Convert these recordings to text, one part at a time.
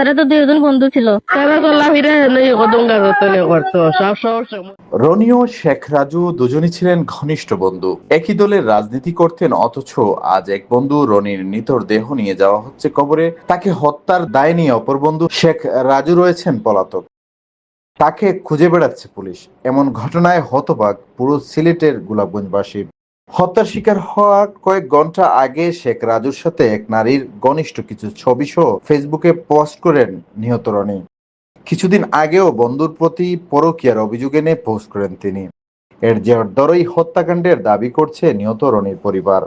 রাজনীতি করতেন, অথচ আজ এক বন্ধু রনির দেহ নিয়ে যাওয়া হচ্ছে কবরে। তাকে হত্যার দায় নিয়ে অপর বন্ধু শেখ রাজু রয়েছেন পলাতক। তাকে খুঁজে বেড়াচ্ছে পুলিশ। এমন ঘটনায় হতবাক পুরো সিলেটের গোলাপগঞ্জবাসী। হত্যার শিকার হওয়া কয়েক ঘণ্টা আগে শেখ রাজুর সাথে এক নারীর ঘনিষ্ঠ কিছু ছবি সহ ফেসবুকে পোস্ট করেন নিহত রনি। কিছুদিন আগেও বন্ধুর প্রতি পরকীয়ার অভিযোগ এনে পোস্ট করেন তিনি। এর জের দরই হত্যাকাণ্ডের দাবি করছে নিহত রনির পরিবার।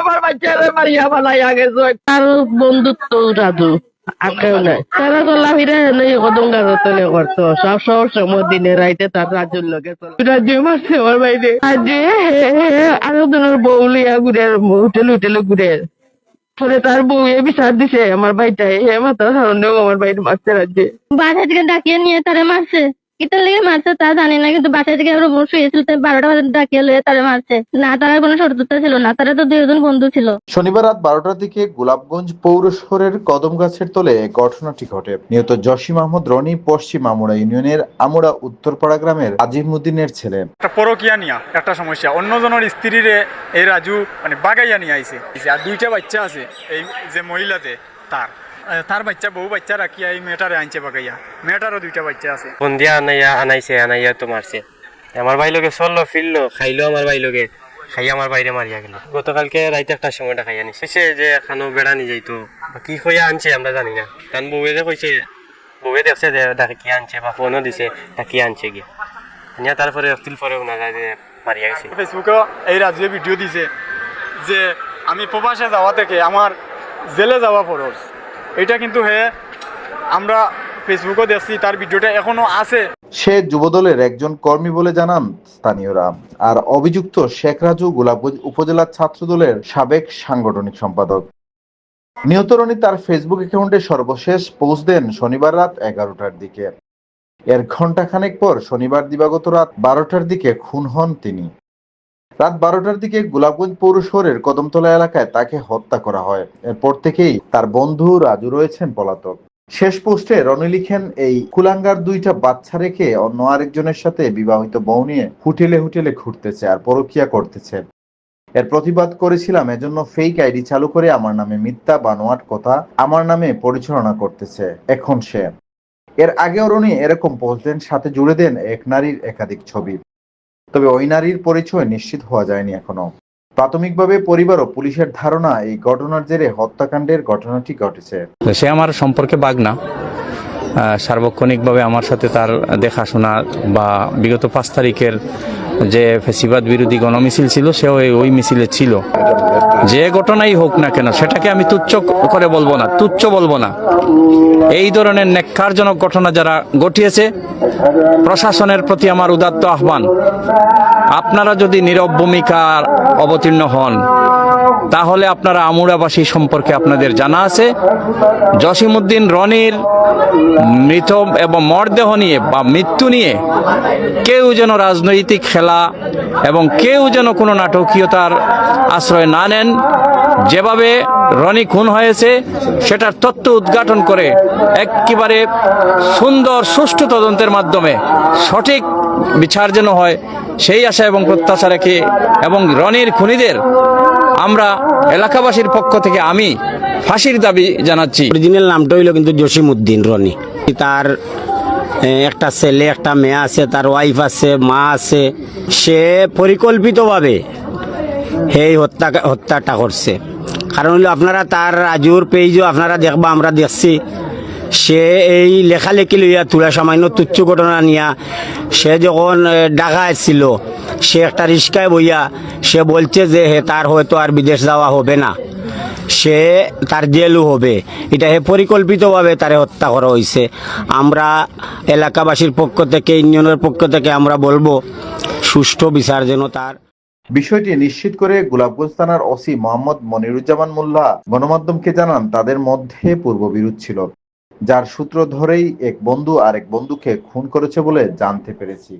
আমার আমার বাচ্চারে মারিয়া ফেলাইয়া গেছে আর বন্ধুত্ব রাজু আর কেউ নাই তারা গলা ফিরে এনে কদঙ্গা রতনে করতো। সব সব সময় দিনে রাইতে তার রাজুর লগে চলে। রাজু মারছে আমার বাইরে। রাজু আরও জনের বউ লিয়া ঘুরে হোটেল হোটেলে ঘুরে। পরে তার বউ এ বিচার দিছে আমার বাড়িটা এ মাথা সারণেও আমার বাড়িতে মারছে রাজ্যে। বাসা থেকে ডাকিয়ে নিয়ে তারা মারছে। কিতার লেগে মারছে তা জানি না কিন্তু বাসা থেকে আরও শুয়েছিল বারোটা বাজে ডাকিয়ে লয়ে তারা মারছে। না তারা কোনো শত্রুতা ছিল না তারা তো দুজন বন্ধু ছিল। শনিবার রাত বারোটার দিকে গোলাপগঞ্জ পৌর শহরের কদম গাছের তলে ঘটনাটি ঘটে। নিহত জসিম আহমদ রনি পশ্চিম আমুড়া ইউনিয়নের আমুড়া উত্তরপাড়া গ্রামের আজিমুদ্দিনের ছেলে। একটা পরকিয়া নিয়া একটা সমস্যা। অন্যজনের স্ত্রীরে এই রাজু মানে বাগাইয়া নিয়ে আইছে। আর দুইটা বাচ্চা আছে এই যে মহিলাতে তার। তার বাচ্চা বউ বাচ্চা রাখিয়া এই মেয়েটারে আনছে বাগাইয়া। মেয়েটারও দুইটা বাচ্চা আছে। বন্দিয়া আনাইয়া আনাইছে আনাইয়া তো মারছে। আমার ভাই লোকে চলল ফিরলো খাইলো আমার ভাই লোকে খাই আমার বাইরে মারিয়া গেল। গতকালকে রাইতে একটা সময়টা খাইয়া নিছে। কইছে যে এখানো বেড়া নি যাইতো কি খইয়া আনছে আমরা জানি না। কারণ বউয়ে যে কইছে বউয়ে দেখছে যে ডাকে কি আনছে বা ফোনও দিছে তা কি আনছে গিয়া। নিয়া তারপরে অস্তিল পরেও না যায় যে মারিয়া গেছে। ফেসবুকে এই রাজুয়ে ভিডিও দিছে যে আমি প্রবাসে যাওয়া থেকে আমার জেলে যাওয়া ফরজ এটা কিন্তু হে, আমরা ফেসবুকে দেখছি, তার ভিডিওটা এখনও আছে। সে যুবদলের একজন কর্মী বলে জানান স্থানীয়রা। আর অভিযুক্ত শেখ রাজু গোলাপগঞ্জ উপজেলা ছাত্র দলের সাবেক সাংগঠনিক সম্পাদক। নিহত রনি তার ফেসবুক অ্যাকাউন্টে সর্বশেষ পোস্ট দেন শনিবার রাত এগারোটার দিকে। এর ঘন্টাখানেক পর শনিবার দিবাগত রাত বারোটার দিকে খুন হন তিনি। রাত বারোটার দিকে গোলাপগঞ্জ পৌর শহরের কদমতলা এলাকায় তাকে হত্যা করা হয়। এরপর থেকেই তার বন্ধু রাজু রয়েছেন পলাতক। শেষ পোস্টে রনি লিখেন, এই কুলাঙ্গার দুইটা বাচ্চা রেখে অন্য আরেকজনের সাথে বিবাহিত বউ নিয়ে হোটেলে হোটেলে ঘুরতেছে আর পরকিয়া করতেছে। এর প্রতিবাদ করেছিলাম, এজন্য ফেক আইডি চালু করে আমার নামে মিথ্যা বানোয়াট কথা আমার নামে পরিচালনা করতেছে এখন সে। এর আগেও রনি এরকম পোস্ট দেন সাথে জুড়ে দেন এক নারীর একাধিক ছবি। তবে ওই নারীর পরিচয় নিশ্চিত হওয়া যায়নি এখনও। প্রাথমিকভাবে পরিবার ও পুলিশের ধারণা এই ঘটনার জেরে হত্যাকাণ্ডের ঘটনাটি ঘটেছে। সে আমার সম্পর্কে বাগনা। না সার্বক্ষণিকভাবে আমার সাথে তার দেখাশোনা বা বিগত পাঁচ তারিখের যে ফেসিবাদ বিরোধী গণমিছিল ছিল, সেও ওই মিছিলে ছিল। যে ঘটনাই হোক না কেন, সেটাকে আমি তুচ্ছ করে বলব না, তুচ্ছ বলব না। এই ধরনের নেককারজনক ঘটনা যারা ঘটিয়েছে, প্রশাসনের প্রতি আমার উদাত্ত আহ্বান। আপনারা যদি নীরব ভূমিকার অবতীর্ণ হন, তাহলে আপনারা আমুরাবাসী সম্পর্কে আপনাদের জানা আছে। জসিমউদ্দিন রনির মৃত এবং মরদেহ নিয়ে বা মৃত্যু নিয়ে কেউ যেন রাজনৈতিক খেলা এবং কেউ যেন কোনো নাটকীয়তার আশ্রয় না নেন। যেভাবে রনি খুন হয়েছে, সেটার তথ্য উদ্ঘাটন করে একেবারে সুন্দর, সুষ্ঠু তদন্তের মাধ্যমে সঠিক বিচার যেন হয়, সেই আশা এবং প্রত্যাশা রেখে এবং রনির খুনিদের আমরা এলাকাবাসীর পক্ষ থেকে আমি ফাঁসির দাবি জানাচ্ছি। অরিজিনাল নামটা হইল কিন্তু জসিম উদ্দিন রনি। তার একটা ছেলে, একটা মেয়ে আছে, তার ওয়াইফ আছে, মা আছে। সে পরিকল্পিতভাবে এই হত্যা হত্যাটা করছে। কারণ হলো আপনারা তার রাজুর পেজও আপনারা দেখবা আমরা দেখছি। সে এই লেখালেখি লইয়া তুলা সামান্য তুচ্ছ ঘটনা নিয়া সে যখন এ, ঢাকা ছিল সে একটা রিস্কায় বইয়া সে বলছে যে হে তার হয়তো আর বিদেশ যাওয়া হবে না। সে তার জেলও হবে। এটা হে পরিকল্পিতভাবে তারে হত্যা করা হয়েছে আমরা এলাকাবাসীর পক্ষ থেকে ইউনিয়নের পক্ষ থেকে আমরা বলব সুষ্ঠু বিচার যেন তার বিষয়টি নিশ্চিত করে গোলাপগঞ্জ থানার ওসি মোহাম্মদ মনিরুজ্জামান মোল্লা গণমাধ্যমকে জানান, তাদের মধ্যে পূর্ব বিরোধ ছিল। যার সূত্র ধরেই এক বন্ধু আর এক বন্ধুকে খুন করেছে বলে জানতে পেরেছি।